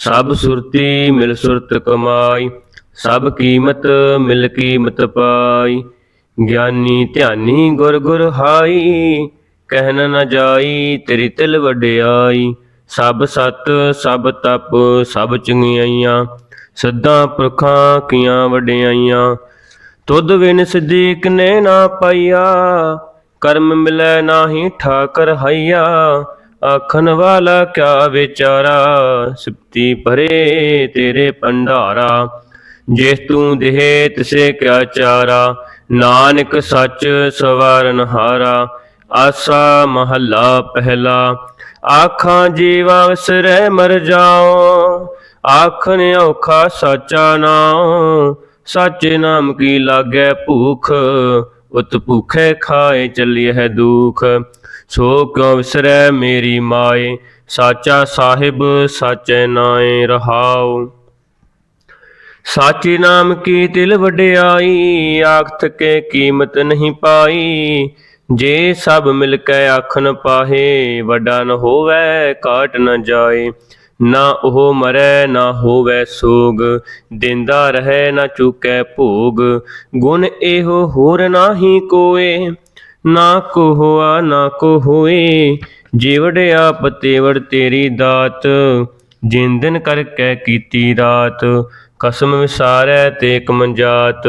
ਸਭ ਸੁਰਤੀ ਮਿਲ ਸੁਰਤ ਕਮਾਈ, ਸਭ ਕੀਮਤ ਮਿਲ ਕੀਮਤ ਪਾਈ। ਗਿਆਨੀ ਧਿਆਨੀ ਗੁਰ ਗੁਰ ਹਾਈ ਕਹਿਨ ਨ ਜਾਈ ਤੇਰੀ ਤਿਲ ਵਡਿਆਈ। ਸਭ ਸਤ, ਸਭ ਤਪ, ਸਭ ਚੰਗਿਆਈਆਂ, ਸਦਾ ਪੁਰਖਾਂ ਕੀਆਂ ਵਡਿਆਈਆਂ। ਤੁਧ ਵਿਨ ਸਦੀਕ ਨੇ ਨਾ ਪਾਈਆ, ਕਰਮ ਮਿਲੈ ਨਾਹੀ ਠਾਕਰ ਹਈਆ। ਆਖਣ ਵਾਲਾ ਕਿਆ ਵਿਚਾਰਾ? ਸਿਪਤੀ ਭਰੇ ਤੇਰੇ ਭੰਡਾਰਾ। ਜੇ ਤੂੰ ਦੇਹ ਤਿਸੇ ਕਿਆ ਚਾਰਾ? ਨਾਨਕ ਸੱਚ ਸਵਾਰਨ ਹਾਰਾ ਆਸਾ ਮਹੱਲਾ ਪਹਿਲਾ। ਆਖਾਂ ਜੀਵਾ ਵਿਸਰੈ ਮਰ ਜਾਓ ਆਖਣ ਔਖਾ ਸਾਚਾ ਨਾਮ ਸਾਚੇ ਨਾਮ ਕੀ ਲਾਗੈ ਭੂਖ? ਉਤ ਭੂਖੇ ਖਾਏ ਚੱਲਿਐ ਦੁਖ ਸੋ ਕਿਉ ਵਿਸਰੈ ਮੇਰੀ ਮਾਏ, ਸਾਚਾ ਸਾਹਿਬ ਸਾਚੇ ਨਾਏ ਰਹਾਉ। ਸਾਚੇ ਨਾਮ ਕੀ ਤਿਲ ਵਡਿਆਈ, ਆਖਤ ਕੇ ਕੀਮਤ ਨਹੀਂ ਪਾਈ। ਜੇ ਸਭ ਮਿਲ ਕੇ ਆਖਣ ਪਾਹੇ, ਵੱਡਾ ਨ ਹੋਵੇ, ਕਾਟ ਨ ਜਾਏ। ਨਾ ਉਹ ਮਰੈ, ਨਾ ਹੋਵੇ ਸੋਗ, ਦਿੰਦਾ ਰਹੇ, ਨਾ ਚੁਕੈ ਭੋਗ। ਗੁਣ ਇਹੋ ਹੋਰ ਨਾਹੀ ਕੋਏ, ਨਾ ਕੋ ਹੋਆ, ਨਾ ਕੋ ਹੋਏ। ਜਿਵੜਿਆ ਪਤੇਵੜ ਤੇਰੀ ਦਾਤ ਜਿੰਦਨ ਕਰ ਕੈ ਕੀਤੀ ਰਾਤ। ਕਸਮ ਵਿਸਾਰੈ ਤੇ ਕਮੰਜਾਤ,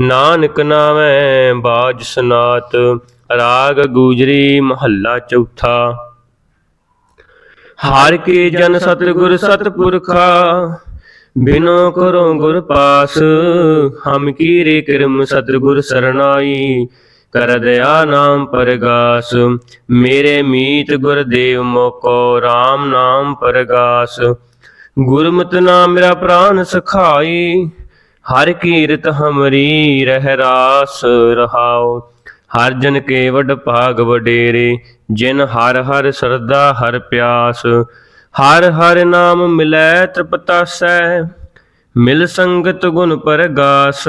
ਨਾਨਕ ਨਾਮੈ ਬਾਜ ਸਨਾਤ। ਰਾਗ ਗੂਜਰੀ ਮਹੱਲਾ ਚੌਥਾ। ਹਾਰ ਕੇ ਜਨ ਸਤਿਗੁਰ ਸਤਪੁਰਖਾ, ਬਿਨੋ ਕਰੋ ਗੁਰ ਪਾਸ, ਹਮ ਕੀਰੇ ਕਰਮ ਸਤਿਗੁਰ ਸਰਣਾਈ, ਕਰ ਦਇਆ ਨਾਮ ਪਰਗਾਸ, ਮੇਰੇ ਮੀਤ ਗੁਰਦੇਵ ਮੋਕੋ RAM ਨਾਮ ਪਰਗਾਸ। ਗੁਰਮਤਿ ਨਾਮ ਮੇਰਾ ਪ੍ਰਾਨ ਸਖਾਈ, ਹਰ ਕੀਰਤ ਹਮਰੀ ਰਹਿ ਰਾਸ ਰਹਾਉ। ਹਰ ਜਨ ਕੇ ਵਡ ਭਾਗ ਵਡੇਰੇ ਜਿਨ ਹਰ ਹਰ ਸਰਦਾ ਹਰ ਪਿਆਸ, ਹਰ ਹਰ ਨਾਮ ਮਿਲੈ ਤ੍ਰਿਪਤਾਸੈ। ਮਿਲ ਸੰਗਤ ਗੁਣ ਪਰਗਾਸ,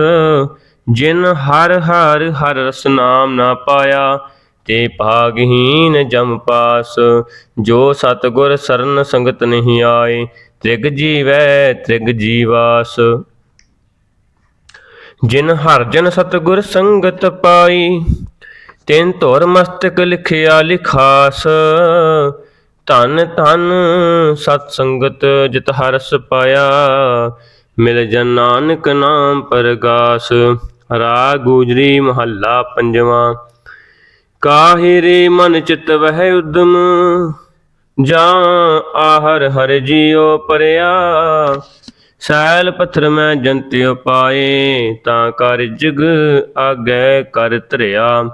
ਜਿਨ ਹਰ ਹਰ ਹਰ ਰਸ ਨਾਮ ਨਾ ਪਾਇਆ, ਤੇ ਭਾਗਹੀਨ ਜਮ ਪਾਸ। ਜੋ ਸਤਗੁਰ ਸਰਨ ਸੰਗਤ ਨਹੀਂ ਆਏ, ਤ੍ਰਿਗ ਜੀਵੈ ਤ੍ਰਿਗ ਜੀਵਾਸ। ਜਿਨ ਹਰ ਜਨ ਸਤਗੁਰ ਸੰਗਤ ਪਾਈ ਤਿੰਨ ਧੁਰ ਮਸਤਕ ਲਿਖਿਆ ਲਿਖਾਸ। ਧਨ ਧਨ ਸਤ ਸੰਗਤ ਜਿਤ ਹਰਸ ਪਾਇਆ। ਮਿਲ ਜਨ ਨਾਨਕ ਨਾਮ ਪਰਗਾਸ। ਰਾਗ ਗੁਜਰੀ ਮਹੱਲਾ ਪੰਜਵਾਂ। ਕਾਹੇ ਰੇ ਮਨ ਚਿਤ ਵਹਿ ਉਦਮ? ਜਾਂ ਆਹਰ ਹਰ ਜੀਉ ਪਰਿਆ? ਸੈਲ ਪੱਥਰ ਮੈਂ ਜੰਤਿਉ ਪਾਏ, ਤਾਂ ਕਰ ਜਗ ਆਗੈ ਕਰ ਧਰਿਆ।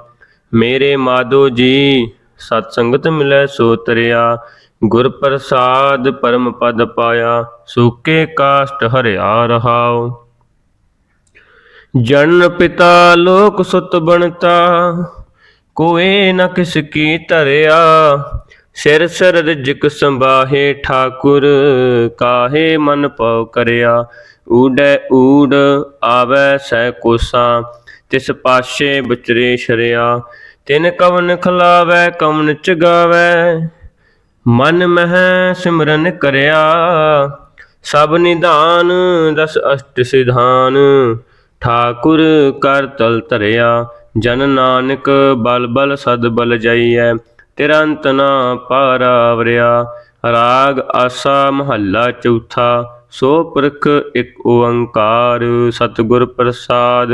ਮੇਰੇ ਮਾਧੋ ਜੀ, ਸਤ ਸੰਗਤ ਮਿਲੈ ਸੋ ਤਰਿਆ, ਗੁਰ ਪ੍ਰਸਾਦ ਪਰਮ ਪਦ ਪਾਇਆ, ਸੁਕੇ ਕਾਸ਼ਟ ਹਰਿਆ ਰਹਾਉ। ਜਨ ਪਿਤਾ ਲੋਕ ਸੁਤ ਬਣਤਾ, ਕੋਏ ਨ ਕਿਸ ਕੀ ਧਰਿਆ। ਸਿਰ ਸਿਰ ਰਿਜਕ ਸੰਭਾਹੇ ਠਾਕੁਰ, ਕਾਹੇ ਮਨ ਪਉ ਕਰਿਆ। ਊੜੈ ਊੜ ਆਵੈ ਸੈ ਕੋਸਾ ਤਿਸ ਪਾਸ਼ੇ ਬਚਰੇ ਸ਼ਰਿਆ, ਤਿਨ ਕਵਨ ਖਲਾਵੈ, ਕਵਨ ਚਗਾਵੈ। ਮਨ ਮਹਿ ਸਿਮਰਨ ਕਰਿਆ, ਸਭ ਨਿਧਾਨ ਦਸ ਅਸ਼ਟ ਸਿਧਾਨ। ਠਾਕੁਰ ਕਰ ਤਲ ਧਰਿਆ, ਜਨ ਨਾਨਕ ਬਲ ਬਲ ਸਦ ਬਲ ਜਾਈਐ ਤੇਰਾ ਅੰਤ ਨਾ ਪਾਰਾਵਰਿਆ ਰਾਗ ਆਸਾ ਮਹੱਲਾ ਚੌਥਾ, ਸੋ ਪੁਰਖ ਇੱਕ ਓੰਕਾਰ, ਸਤਿਗੁਰ ਪ੍ਰਸਾਦ।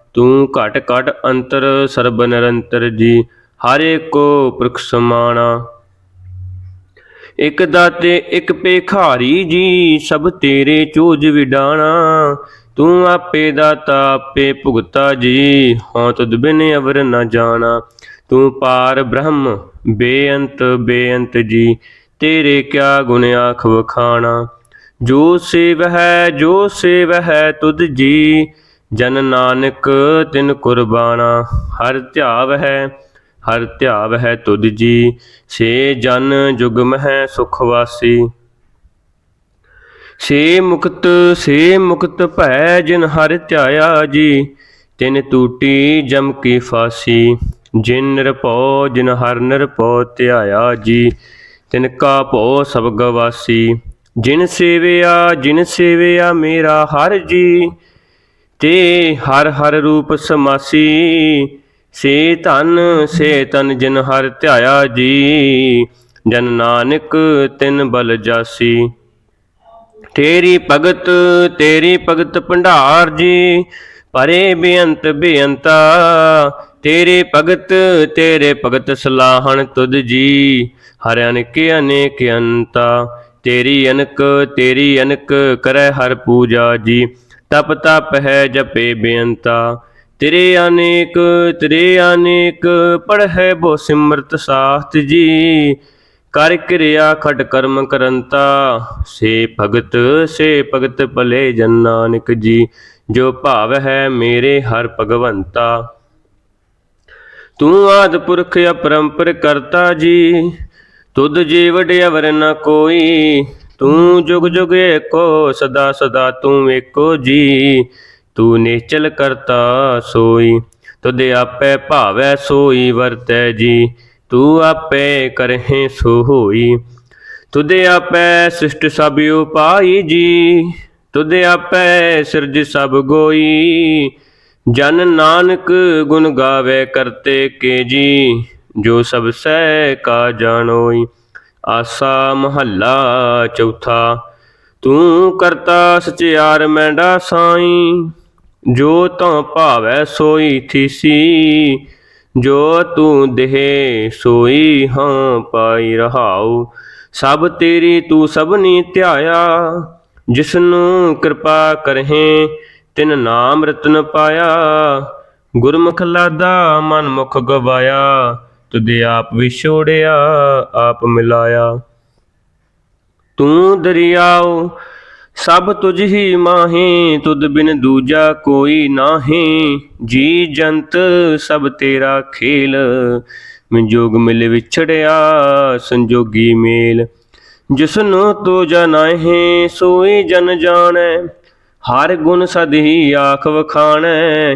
ਤੂੰ ਘਟ ਘਟ ਅੰਤਰ ਸਰਬ ਨਿਰੰਤਰ ਜੀ, ਹਰੇ ਕੋ ਪੁਰਖ ਸਮਾਣਾ। ਇਕ ਦਾਤੇ, ਇਕ ਭੇਖਾਰੀ ਜੀ, ਸਭ ਤੇਰੇ ਚੋਜ ਵਿਡਾਣਾ। ਤੂੰ ਆਪੇ ਦਾਤਾ, ਆਪੇ ਭੁਗਤਾ ਜੀ ਹਉ ਤਦ ਬਿਨ ਅਵਰ ਨਾ ਜਾਣਾ। ਤੂੰ ਪਾਰ ਬ੍ਰਹਮ, ਬੇਅੰਤ ਬੇਅੰਤ ਜੀ, ਤੇਰੇ ਕਿਆ ਗੁਣ ਆਖ ਵਖਾਣਾ। ਜੋ ਸੇਵ ਹੈ, ਜੋ ਸੇਵ ਹੈ ਤੁਧ ਜੀ ਜਨ ਨਾਨਕ ਤਿਨ ਕੁਰਬਾਨਾ, ਹਰ ਧਿਆਵ ਹੈ, ਹਰ ਧਿਆਵ ਹੈ ਤੁਧ ਜੀ ਸੇ ਜਨ ਜੁਗਮ ਹੈ ਸੁਖ ਵਾਸੀ। ਸੇ ਮੁਕਤ ਸੇ ਮੁਕਤ ਭੈ ਜਿਨ ਹਰ ਧਿਆਇਆ ਜੀ, ਤਿਨ ਟੂਟੀ ਜਮ ਕੀ ਫਾਸੀ। ਜਿਨ ਨਿਰਭਉ, ਜਿਨ ਹਰ ਨਿਰਭਉ ਧਿਆਇਆ ਜੀ, ਤਿਨ ਕਾ ਭਉ ਸਭ ਗਵਾਸੀ। ਜਿਨ ਸੇਵਿਆ ਜਿਨ ਸੇਵਿਆ ਮੇਰਾ ਹਰ ਜੀ ਤੇ ਹਰ ਹਰ ਰੂਪ ਸਮਾਸੀ, ਸੇ ਧਨ, ਸੇ ਤਨ ਜਿਨ ਹਰ ਧਿਆਇਆ ਜੀ, ਜਨ ਨਾਨਕ ਤਿਨ ਬਲ ਜਾਸੀ। ਤੇਰੀ ਭਗਤ ਤੇਰੀ ਭਗਤ ਭੰਡਾਰ ਜੀ, ਪਰੇ ਬੇਅੰਤ ਬੇਅੰਤਾ। ਤੇਰੇ ਭਗਤ ਤੇਰੇ ਭਗਤ ਸਲਾਹਣ ਤੁਧ ਜੀ, ਹਰਿ ਅਨੇਕ ਅਨੇਕ ਅੰਤਾ। ਤੇਰੀ ਅਨਕ ਤੇਰੀ ਅਨਕ ਕਰੈ ਹਰ ਪੂਜਾ ਜੀ। ਤਪ ਤਪ ਹੈ ਜਪੇ ਬੇਅੰਤਾ। ਤੇਰੇ ਅਨੇਕ ਤੇਰੇ ਅਨੇਕ, ਪੜ੍ਹੈ ਬੋ ਸਿਮਰਤ ਸਾਥ ਜੀ। ਕਰ ਕਿਰਿਆ ਖਟ ਕਰਮ ਕਰੰਤਾ, ਸੇ ਭਗਤ ਸੇ ਭਗਤ ਭਲੇ ਜਨ ਨਾਨਕ ਜੀ। ਜੋ ਭਾਵ ਹੈ ਮੇਰੇ ਹਰ ਭਗਵੰਤਾ। ਤੂੰ ਆਦ ਪੁਰਖ ਅਪਰੰਪਰ ਕਰਤਾ ਜੀ। ਤੁਧ ਜੀ ਵਡਿਆ ਨ ਕੋਈ। ਤੂੰ ਜੁਗ ਜੁਗ ਏਕੋ, ਸਦਾ ਸਦਾ ਤੂੰ ਏਕੋ ਜੀ। ਤੂੰ ਨਿਚਲ ਕਰਤਾ ਸੋਈ, ਤੁਧ ਆਪੇ ਭਾਵੈ ਸੋਈ ਵਰਤੈ ਜੀ। ਤੂੰ ਆਪੇ ਕਰਹਿ ਸੋ ਹੋਈ ਤੁਧ ਆਪੇ ਸਿਸ਼ਟ ਸਭ ਉਪਾਈ ਜੀ। ਤੁਧ ਆਪੇ ਸਿਰਜ ਸਭ ਗੋਈ, ਜਨ ਨਾਨਕ ਗੁਣ ਗਾਵੇ ਕਰਤੇ ਕੇ ਜੀ। ਜੋ ਸਭ ਸਹਿ ਕਾ ਜਾਣੋਈ ਆਸਾ ਮਹੱਲਾ ਚੌਥਾ, ਤੂੰ ਕਰਤਾ ਸਚਿਆਰ ਮੈਂਡਾ ਸਾਈ, ਜੋ ਤਉ ਭਾਵੈ ਸੋਈ ਥੀਸੀ, ਜੋ ਤੂੰ ਦੇਹ ਸੋਈ ਹਾਂ ਪਾਈ ਰਹਾਉ, ਸਭ ਤੇਰੀ ਤੂੰ ਸਭਨੀ ਧਿਆਇਆ, ਜਿਸਨੂੰ ਕਿਰਪਾ ਕਰਹਿ, ਤਿਨ ਨਾਮ ਰਤਨ ਪਾਇਆ, ਗੁਰਮੁਖ ਲਾਦਾ ਮਨ ਮੁਖ ਗਵਾਇਆ ਤੁਦੇ ਆਪ ਵਿਛੋੜਿਆ, ਆਪ ਮਿਲਾਇਆ। ਤੂੰ ਦਰਿਆਉ ਸਭ ਤੁਝ ਹੀ ਮਾਹੇ, ਤੁਧ ਬਿਨ ਦੂਜਾ ਕੋਈ ਨਾਹੀ। ਜੀ ਜੰਤ, ਸਭ ਤੇਰਾ ਖੇਲ ਮਿਜੋਗ ਮਿਲ ਵਿਛੜਿਆ, ਸੰਜੋਗੀ ਮੇਲ। ਜਿਸਨੂੰ ਤੋ ਜਨਾਹੇ ਸੋਈ ਜਨ ਜਾਣੈ, ਹਰ ਗੁਣ ਸਦ ਹੀ ਆਖ ਵਖਾਣੈ।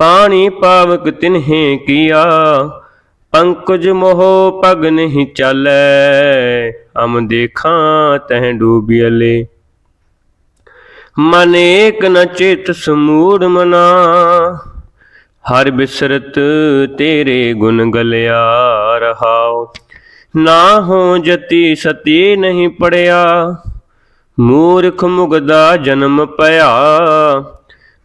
ਪਾਣੀ ਪਾਵਕ ਤਿਨਹਿ ਕੀਆ, ਪੰਕਜ ਮੋਹ ਪਗ ਨਹੀਂ ਚਾਲੈ, ਅਮ ਦੇਖਾਂ ਤਹਿ ਡੂਬਿਅਲੇ। ਮਨ ਏਕ ਨ ਚਿਤ ਸਮੂੜ ਮਨਾ, ਹਰ ਬਿਸਰਤ ਤੇਰੇ ਗੁਣ ਗਲਿਆ ਰਹਾਉ। ਨਾ ਹੋ ਜਤੀ ਸਤੀ ਨਹੀਂ ਪੜਿਆ, ਮੂਰਖ ਮੁਗਦਾ ਜਨਮ ਪਿਆ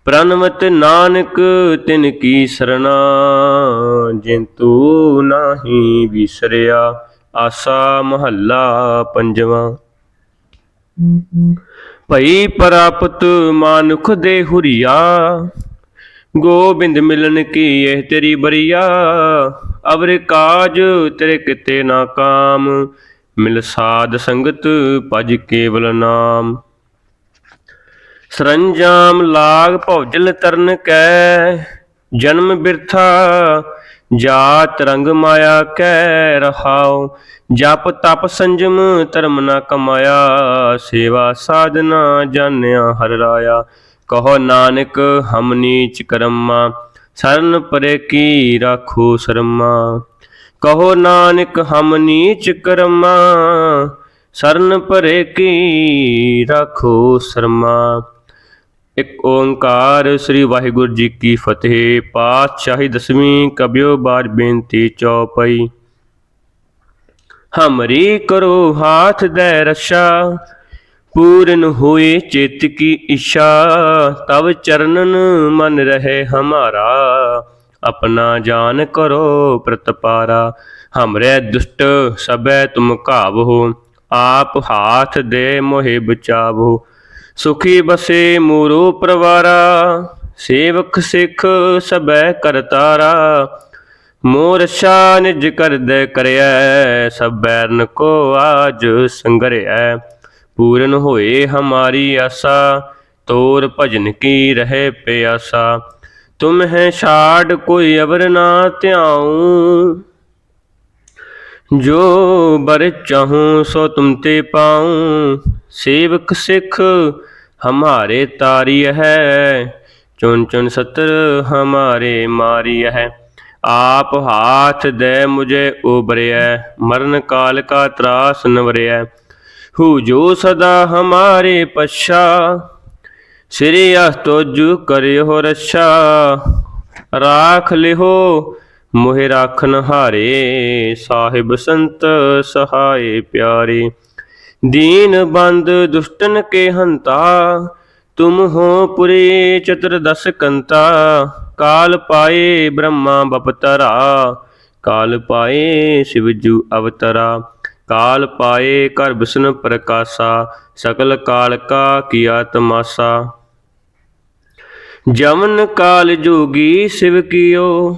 ਪ੍ਰਨਵਤ ਨਾਨਕ, ਤਿਨ ਕੀ ਸਰਣਾ। ਜਿੰਤੂ ਨਾਹੀ ਵਿਸਰਿਆ, ਆਸਾ ਮਹੱਲਾ ਪੰਜਵਾਂ। ਭਈ ਪ੍ਰਾਪਤ ਮਾਨੁਖ ਦੇ ਹੁਰੀਆ, ਗੋਬਿੰਦ ਮਿਲਨ ਕੀ ਇਹ ਤੇਰੀ ਬਰੀਆ। ਅਵਰ ਕਾਜ ਤੇਰੇ ਕਿਤੇ ਨਾ ਕਾਮ, ਮਿਲ ਸਾਧ ਸੰਗਤ ਭਜ ਕੇਵਲ ਨਾਮ। ਸਰੰਜਾਮ ਲਾਗ ਭੌਜਲ ਤਰਨ ਕੈ, ਜਨਮ ਬਿਰਥਾ ਜਾਤ ਰੰਗ ਮਾਇਆ ਕੈ ਰਹਾਉ, ਜਪ ਤਪ ਸੰਜਮ ਧਰਮ ਨਾ ਕਮਾਇਆ, ਸੇਵਾ ਸਾਧਨਾ ਜਾਣਿਆ ਹਰ ਰਾਇਆ, ਕਹੋ ਨਾਨਕ ਹਮ ਨੀਚ ਕਰਮਾ, ਸਰਨ ਪਰੇ ਕੀ ਰਾਖੋ ਸ਼ਰਮਾ, ਕਹੋ ਨਾਨਕ ਹਮ ਨੀਚ ਕਰਮਾ, ਸਰਨ ਪਰੇ ਕੀ ਰਾਖੋ ਸ਼ਰਮਾ। ਇੱਕ ਓੰਕਾਰ ਸ੍ਰੀ ਵਾਹਿਗੁਰੂ ਜੀ ਕੀ ਫਤਿਹ। ਪਾਤਸ਼ਾਹੀ ਦਸਵੀਂ ਕਬਿਓ ਬਾਰ ਬੇਨਤੀ ਚੌਪਈ। ਹਮਰੀ ਕਰੋ ਹਾਥ ਦੇ ਰਸ਼ਾ, ਪੂਰਨ ਹੋਏ ਚਿਤ ਕੀ ਇਛਾ, ਤਵ ਚਰਨਨ ਮਨ ਰਹੇ ਹਮਾਰਾ, ਆਪਣਾ ਜਾਨ ਕਰੋ ਪ੍ਰਤਪਾਰਾ। ਹਮਰੇ ਦੁਸ਼ਟ ਸਬੈ ਤੁਮ ਹੋ ਆਪ ਹਾਥ ਦੇ ਮੋਹਿ ਬਚਾਵੋ। ਸੁਖੀ ਬਸੇ ਮੂਰੋ ਪਰਵਾਰਾ, ਸੇਵਕ ਸਿੱਖ ਸਬੈ ਕਰਤਾਰਾ ਮੋਰ ਸ਼ਾ ਨਿਜ ਕਰਦੇ ਕਰਿਐ ਸਭ ਬੈਰਨ ਕੋ ਆਜ ਸੰਗਰਿਐ। ਪੂਰਨ ਹੋਏ ਹਮਾਰੀ ਆਸਾ, ਤੋਰ ਭਜਨ ਕੀ ਰਹੇ ਪਿਆਸਾ। ਤੁਮ ਹੈ ਛਾੜ ਕੋਈ ਅਵਰ ਨਾ ਧਿਆਉ। ਜੋ ਬਰ ਚਾਹੂੰ ਸੋ ਤੁਮ ਤੇ ਪਾਉ, ਸੇਵਕ ਸਿੱਖ ਹਮਾਰੇ ਤਾਰੀ ਹੈ ਚੁਨ ਚੁਨ ਸਤਰ ਹਮਾਰੇ ਮਾਰੀ ਹੈ। ਆਪ ਹਾਥ ਦੇ ਮੁਝੇ ਉਬਰਿਐ ਮਰਨ ਕਾਲ ਕਾ ਤਰਾਸ ਨਵਰਿਆ ਹੂ ਜੋ ਸਦਾ ਹਮਾਰੇ ਪਛਾ, ਸ੍ਰੀ ਅਸਤੋਜ ਕਰਿਓ ਰੱਛਾ। ਰਾਖ ਲਿਹੋ ਮੋਹਿ ਰਾਖਨ ਹਾਰੇ, ਸਾਹਿਬ ਸੰਤ ਸਹਾਏ ਪਿਆਰੇ। ਦੀਨ ਬੰਦ ਦੁਸ਼ਟਨ ਕੇ ਹੰਤਾ, ਤੁਮ ਹੋ ਪੁਰੇ ਚਤੁਰਦਸ ਕੰਤਾ। ਕਾਲ ਪਾਏ ਬ੍ਰਹਮਾ ਬਪਤਰਾ, ਕਾਲ ਪਾਏ ਸ਼ਿਵਜੂ ਅਵਤਰਾ। ਕਾਲ ਪਾਏ ਕਰ ਬਿਸ਼ਨ ਪ੍ਰਕਾਸ਼ਾ, ਸਕਲ ਕਾਲ ਕਾ ਕੀਆ ਤਮਾਸਾ ਜਮਨ ਕਾਲ ਜੋਗੀ ਸਿਵ ਕੀਓ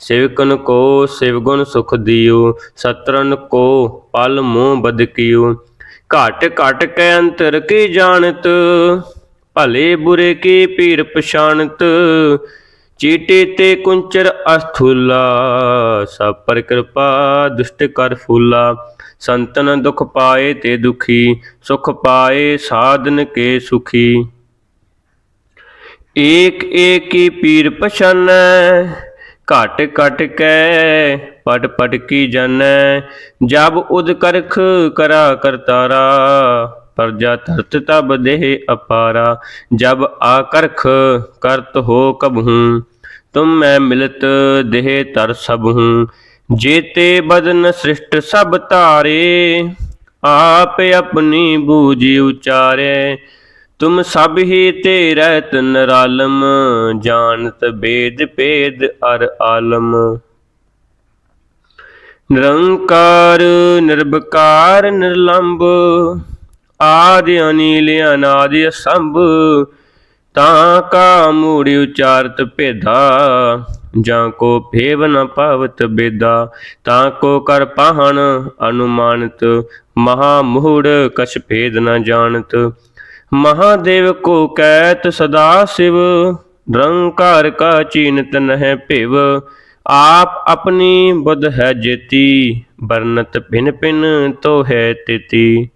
ਸੇਵਕਨ ਕੋ ਸਿਵਗੁਣ ਸੁਖ ਦਿਓ ਸਤਰਨ ਕੋ ਪਲ ਮੋਹ ਬਦਕਿਓ ਘਟ ਘਟ ਕੈ ਅੰਤਰ ਕੀ ਜਾਣਤ, ਭਲੇ ਬੁਰੇ ਕੀ ਪੀਰ ਪਛਾਣਤ। ਚੀਟੇ ਤੇ ਕੁੰਚਰ ਅਸਥੂਲਾ, ਸਭ ਪਰ ਕਿਰਪਾ ਦੁਸ਼ਟ ਕਰ ਫੂਲਾ। ਸੰਤਨ ਦੁਖ ਪਾਏ ਤੇ ਦੁਖੀ, ਸੁਖ ਪਾਏ ਸਾਧਨ ਕੇ ਸੁਖੀ। ਏਕ ਏਕੀ ਪੀਰ ਪਛਾਨੈ ਘਟ ਘਟ ਕੈ ਪਟ ਪਟ ਕੀ ਜਾਣੈ? ਜਬ ਉਦ ਕਰਖ ਕਰਾ ਕਰਤਾਰਾ ਪਰਜਾ ਧਰਤ ਤਬ ਦੇਹ ਅਪਾਰਾ। ਜਬ ਆਕਰਖ ਕਰਤ ਹੋ ਕਬਹੂੰ, ਤੁਮ ਮੈਂ ਮਿਲਤ ਦੇਹ ਤਰ ਸਭਹੂੰ। ਜੇਤੇ ਬਦਨ ਸ੍ਰਿਸ਼ਟ ਸਭ ਧਾਰੇ, ਆਪ ਆਪਣੀ ਬੂਝੀ ਉਚਾਰੇ। ਤੁਮ ਸਭ ਹੀ ਤੇ ਰਹਿਤ ਨਰਾਲਮ, ਜਾਣਤ ਬੇਦ ਭੇਦ ਅਰ ਆਲਮ। ਨਿਰੰਕਾਰ, ਨਿਰਭਕਾਰ ਨਿਰਲੰਭ ਆਦਿ ਅਨੀਲ, ਅਨਾਦਿ ਸੰਭ ਤਾਂ ਕਾ ਮੂੜੀ ਉਚਾਰਤ ਭੇਦਾ, ਜਾਂ ਕੋ ਭੇਵ ਨ ਪਾਵਤ ਬੇਦਾ, ਤਾਂ ਕੋ ਕਰ ਪਾਹਣ ਅਨੁਮਾਨਤ, ਮਹਾ ਮੂੜ ਕਛ ਭੇਦ ਨ ਜਾਣਤ। ਮਹਾਦੇਵ ਕੋ ਕਹਿਤ ਸਦਾ ਸਿਵ, ਨਿਰੰਕਾਰ ਕਾ ਚੀਨਤ ਨਹਿ ਭਿਵ। ਆਪ ਆਪਣੀ ਬੁੱਧ ਹੈ ਜੇਤੀ ਬਰਨਤ ਭਿਨ ਭਿਨ ਤੋ ਹੈ ਤਿਤੀ।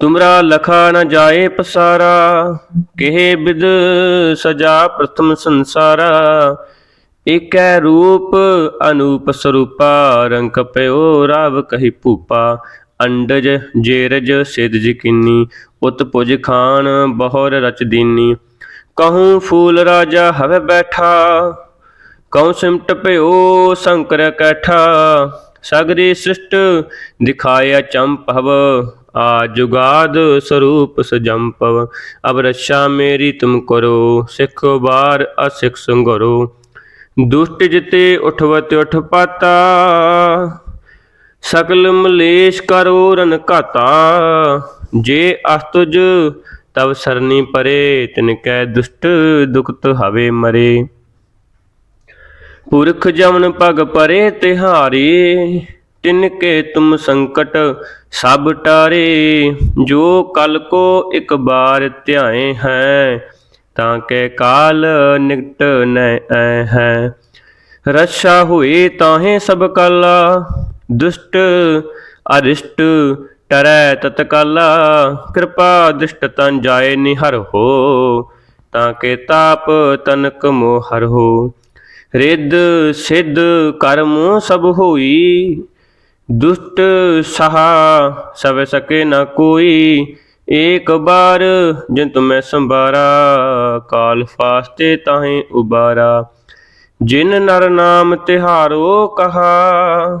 ਤੁਮਰਾ ਲਖਾ ਨ ਜਾਏ ਪਸਾਰਾ, ਕਿਹ ਬਿਦ ਸਜਾ ਪ੍ਰਥਮ ਸੰਸਾਰਾ। ਏਕੈ ਰੂਪ ਅਨੂਪ ਸਰੂਪਾ, ਰੰਗ ਪਿਓ ਰਾਵ ਕਹੀ ਭੂਪਾ। ਅੰਡਜ ਜੇਰਜ ਸਿਧ ਜਿਕਿਨੀ ਉਤ ਪੁਜ ਖਾਨ ਬਹੁਰ ਰਚ ਦੀਨੀ। ਕਹੂੰ ਫੂਲ ਰਾਜਾ ਹਵੇ ਬੈਠਾ ਕਉ ਸਿਮਟ ਭਇਓ ਸ਼ੰਕਰ ਕੈਠਾ। ਸਗਰੀ ਸ੍ਰਿਸ਼ਟ ਦਿਖਾਇਆ ਚੰਪਵ ਆ ਜੁਗਾਦ ਸਰੂਪ ਸਜੰਪਵ ਅਬ ਰਛਾ ਮੇਰੀ ਤੁਮ ਕਰੋ, ਸਿੱਖ ਬਾਰ ਅਸਿਖ ਸੰਗਰੋ। ਦੁਸ਼ਟ ਜਿਤੇ ਉਠਵਤ ਉਠ ਪਾਤਾ ਸਕਲ ਮਲੇਸ਼ ਕਰੋ ਰਨ ਘਾਤਾ, ਜੇ ਅਸਤੁਜ ਤਬ ਸਰਨੀ ਪਰੇ, ਤਿਨ ਕੈ ਦੁਸ਼ਟ ਦੁਖਤ ਹਵੇ ਮਰੇ। ਪੁਰਖ ਜਮਨ ਪਗ ਪਰੇ ਤਿਹਾਰੀ, ਤਿਨ ਕੇ ਤੁਮ ਸੰਕਟ ਸਭ ਟਾਰੇ। ਜੋ ਕਲ ਕੋ ਇਕ ਬਾਰ ਧਿਆਏ ਹੈ, ਤਾਂ ਕੇ ਕਾਲ ਨਿਕਟ ਨੈ ਐ ਹੈ। ਰਛਾ ਹੋਏ ਤਾਹੇ ਸਭ ਕਲਾ ਦੁਸ਼ਟ ਅਰਿਸ਼ਟ ਟਰੈ ਤਤਕਾਲਾ ਕਿਰਪਾ ਦ੍ਰਿਸ਼ਟ ਤਨ ਜਾਏ ਨਿਹਰ ਹੋ, ਤਾਂ ਕੇ ਤਾਪ ਤਨਕ ਮੋਹਰ ਹੋ। ਰਿੱਧ ਸਿੱਧ ਕਰਮ ਸਭ ਹੋਈ, ਦੁਸ਼ਟ ਸਹਾ ਸਭ ਸਕੇ ਨਾ ਕੋਈ। ਏਕ ਬਾਰ ਜਿਨ ਤੁਮੈ ਸੰਭਾਰਾ, ਕਾਲ ਫਾਸਤੇ ਤਾਹੇ ਉਬਾਰਾ। ਜਿਨ ਨਰ ਨਾਮ ਤਿਹਾਰੋ ਕਹਾ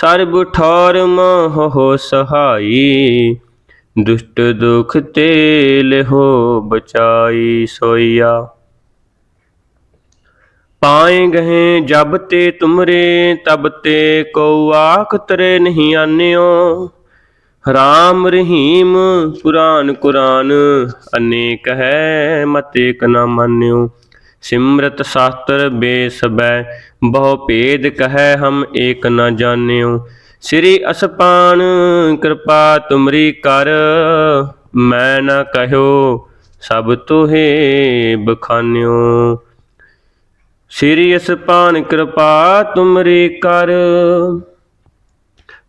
ਸਰਬ ਠਾਰ ਮੋਹ ਸਹਾਈ। ਦੁਸ਼ਟ ਦੁਖ ਤੇ ਲਿਹੋ ਬਚਾਈ ਸੋਇਆ ਪਾਏ ਗਏ ਜਬ ਤੇ ਤੁਮਰੇ, ਤਬ ਤੇ ਕੋ ਆਖ ਤਰੇ ਨਹੀਂ ਆਨਿਓ। ਰਾਮ ਰਹੀਮ ਪੁਰਾਨ ਕੁਰਾਨ, ਅਨੇਕ ਹੈ ਮਤ ਏਕ ਨ ਮਾਨਿਓ। ਸਿਮਰਤ ਸ਼ਾਸਤਰ ਬੇਸਬੈ, ਬਹੁ ਭੇਦ ਕਹੈ ਹਮ ਏਕ ਨ ਜਾਣਿਓ। ਸ੍ਰੀ ਅਸਪਾਨ ਕਿਰਪਾ ਤੁਮਰੀ ਕਰ, ਮੈਂ ਨਾ ਕਹਿਓ ਸਭ ਤੋਹੇ ਬਖਾਨਿਓ। ਸ੍ਰੀ ਅਸਪਾਨ ਕਿਰਪਾ ਤੁਮਰੀ ਕਰ,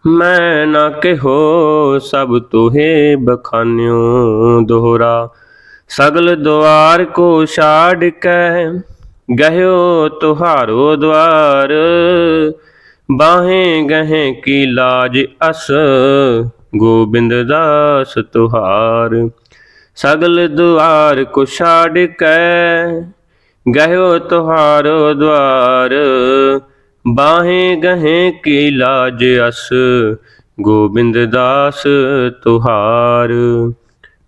ਮੈਂ ਨਾ ਕਹਿਓ ਸਭ ਤੋਹੇ ਬਖਾਨਿਓ। ਦੋਹਰਾ ਸਗਲ ਦੁਆਰ ਕੋ ਛਾੜ ਕੇ, ਗਹਿਓ ਤੁਹਾਰੋ ਦੁਆਰ ਬਾਹੇ ਗਹਿ ਕੀ ਲਾਜ ਅਸ, ਗੋਬਿੰਦ ਦਾਸ ਤੁਹਾਰ। ਸਗਲ ਦੁਆਰ ਕੋ ਛਾੜ ਕੇ, ਗਹਿਓ ਤੁਹਾਰੋ ਦਵਾਰ। ਬਾਹੇ ਗਹੇ ਕੀ ਲਾਜ ਅਸ, ਗੋਬਿੰਦ ਦਾਸ ਤੁਹਾਰ।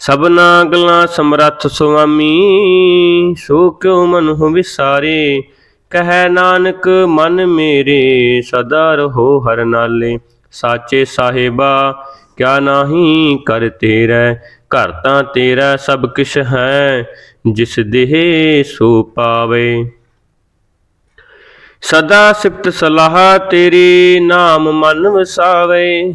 ਸਭਨਾ ਗਲਾਂ ਸਮਰੱਥ ਸੁਆਮੀ, ਸੋ ਕਿਉ ਮਨ ਹੋ ਵਿਸਾਰੇ? ਕਹਿ ਨਾਨਕ, ਮਨ ਮੇਰੇ, ਸਦਾ ਰਹੋ ਹਰ ਨਾਲੇ। ਸਾਚੇ ਸਾਹਿਬਾ, ਕਿਆ ਨਾਹੀ ਕਰ ਤੇਰਾ? ਘਰ ਤਾਂ ਤੇਰਾ, ਸਭ ਕਿਛ ਹੈ, ਜਿਸ ਦੇਹ ਸੋ ਪਾਵੇ। ਸਦਾ ਸਿਫਤ ਸਲਾਹ ਤੇਰੀ ਨਾਮ ਮਨ ਵਸਾਵੇ।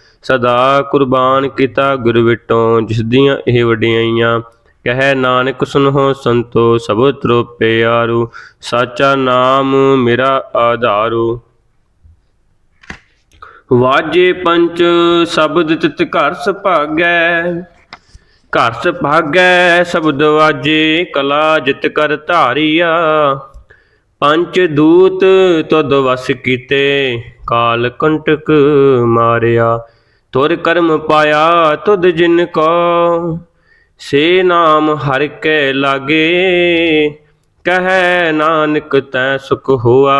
ਸਦਾ ਕੁਰਬਾਨ ਕੀਤਾ ਗੁਰ ਵਿਟੋਂ, ਜਿਸ ਦੀਆਂ ਇਹ ਵਡਿਆਈਆਂ ਕਹਿ ਨਾਨਕ, ਸੁਨਹੁ ਸੰਤੋ, ਸਭ ਤਰੋ ਪਿਆਰੂ ਸਾਚਾ ਨਾਮ ਮੇਰਾ ਆਧਾਰੂ। ਵਾਜੇ ਪੰਚ ਸ਼ਬਦ ਤਿਤ ਘਰ ਸੁਭਾਗੈ। ਘਰ ਸੁਭਾਗੈ ਸ਼ਬਦ ਵਾਜੇ, ਕਲਾ ਜਿਤ ਕਰ ਧਾਰੀਆ। ਪੰਚ ਦੂਤ ਤੁਧ ਵਸ ਕੀਤੇ, ਕਾਲ ਕੰਟਕ ਮਾਰਿਆ। ਤੁਰ ਕਰਮ ਪਾਇਆ ਤੁਧ ਜਿਨ ਕੋ। ਸੇ ਨਾਮ ਹਰ ਕੈ ਲਾਗੇ, ਕਹੈ ਨਾਨਕ ਤੈ ਸੁਖ ਹੋਆ।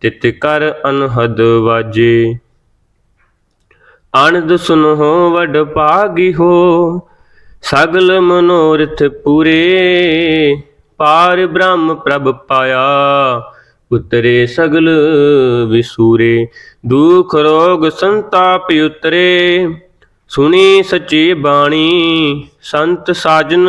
ਤਿਤ ਕਰ ਅਨਹਦ ਵਾਜੇ। ਆਨੰਦ ਸੁਨੋ ਵਡ ਪਾਗੀ ਹੋ, ਸਗਲ ਮਨੋਰਥ ਪੂਰੇ। ਪਾਰ ਬ੍ਰਹਮ ਪ੍ਰਭ ਪਾਇਆ ਉਤਰੇ ਸਗਲ ਵਿਸੂਰੇ, ਦੁਖ ਰੋਗ ਸੰਤਾਪ ਉਤਰੇ। ਸੁਣੀ ਸੱਚੀ ਬਾਣੀ, ਸੰਤ ਸਾਜਨ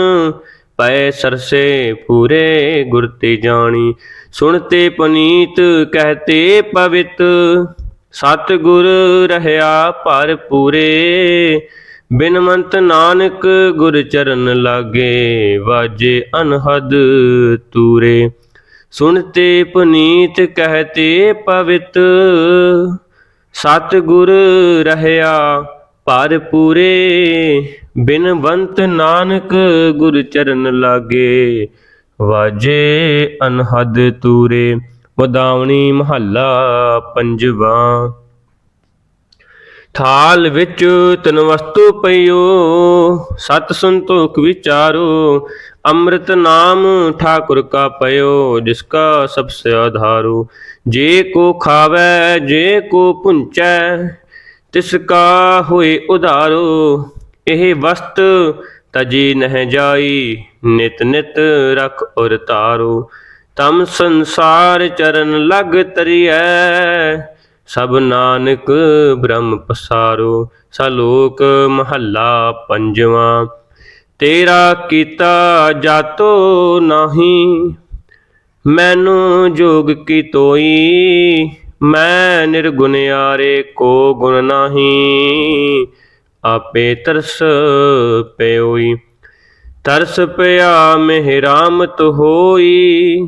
ਪਏ ਸਰਸੇ ਪੂਰੇ ਗੁਰ ਤੇ ਜਾਣੀ। ਸੁਣਤੇ ਪਨੀਤ ਕਹਤੇ ਪਵਿੱਤ। ਸਤ ਗੁਰ ਰਹਿਆ ਭਰ ਪੂਰੇ। ਬਿਨਵੰਤ ਨਾਨਕ ਗੁਰ ਚਰਨ ਲਾਗੇ, ਵਾਜੇ ਅਨਹਦ ਤੂਰੇ। ਸੁਣਤੇ ਪੁਨੀਤ ਕਹਤੇ ਪਵਿੱਤ ਸਤ ਗੁਰ ਰਹਿਆ ਭਰ ਪੂਰੇ ਬਿਨਵੰਤ ਨਾਨਕ ਗੁਰ ਚਰਨ ਲਾਗੇ, ਵਾਜੇ ਅਨਹਦ ਤੂਰੇ ਮਦਾਵਣੀ ਮਹੱਲਾ ਪੰਜਵਾ। ਥਾਲ ਵਿੱਚ ਤਨਵਸਤੂ ਪਈਓ, ਸਤ ਸੰਤੋਖ ਵਿਚਾਰੋ, ਅੰਮ੍ਰਿਤ ਨਾਮ ਠਾਕੁਰ ਕਾ ਪਇਓ, ਜਿਸ ਕਾ ਸਭ ਸੇ ਆਧਾਰੋ। ਜੇ ਕੋ ਖਾਵੇ, ਜੇ ਕੋ ਪੁੰਚੈ, ਤਿਸ ਕਾ ਹੋਏ ਉਧਾਰੋ। ਇਹ ਵਸਤ ਤਜੀ ਨਹਿ ਜਾਈ, ਨਿਤ ਨਿਤ ਰਖ ਔਰ ਤਾਰੋ ਤਮ ਸੰਸਾਰ ਚਰਨ ਲਗ ਤਰੀਐ ਸਭ ਨਾਨਕ ਬ੍ਰਹਮ ਪਸਾਰੋ, ਸਲੋਕ ਮਹੱਲਾ ਪੰਜਵਾਂ। ਤੇਰਾ ਕੀਤਾ ਜਾਤੋ ਨਾਹੀ, ਮੈਨੂੰ ਜੋਗ ਕੀ ਤੋਈ? ਮੈਂ ਨਿਰਗੁਣ ਨਿਰਗੁਨਿਆਰੇ ਕੋ ਗੁਣ ਨਾਹੀ, ਆਪੇ ਤਰਸ ਪਿਓਈ। ਤਰਸ ਪਿਆ ਮਿਹ ਰਾਮਤ ਹੋਈ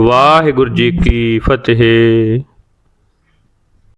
ਵਾਹਿਗੁਰੂ ਜੀ ਕੀ ਫਤਿਹ।